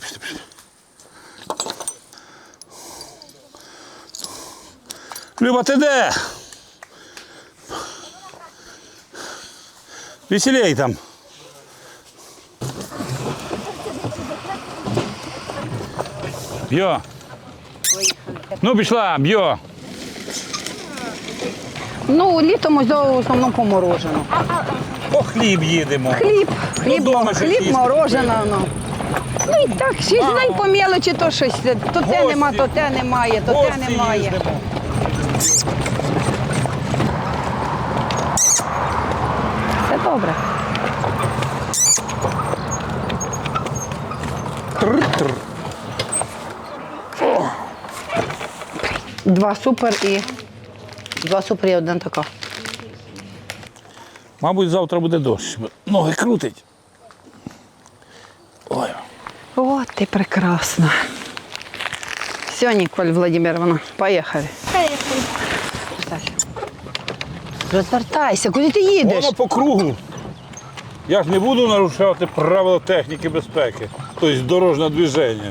Пішли, пішли, пішли. Люба, ти де? Веселей там. Б'йо. Ну, пішла, б'йо. Ну, літом ось в основному по морожену. По хліб їдемо. Хліб, хліб, дома ж хліб їсти морожене. Ну. Ну і так, шість день по мелочі, то щось. То те Гості. нема, то те немає, то те Гості немає. їздимо. Все добре. Два супер і. Два супер і один тако. Мабуть, завтра буде дощ. Ноги крутить. Ой. От ти прекрасна. Все, Ніколь Владимировна, поїхали. Так. Розвертайся, куди ти їдеш? Воно по кругу. Я ж не буду нарушати правила техніки безпеки, тобто дорожнього движення.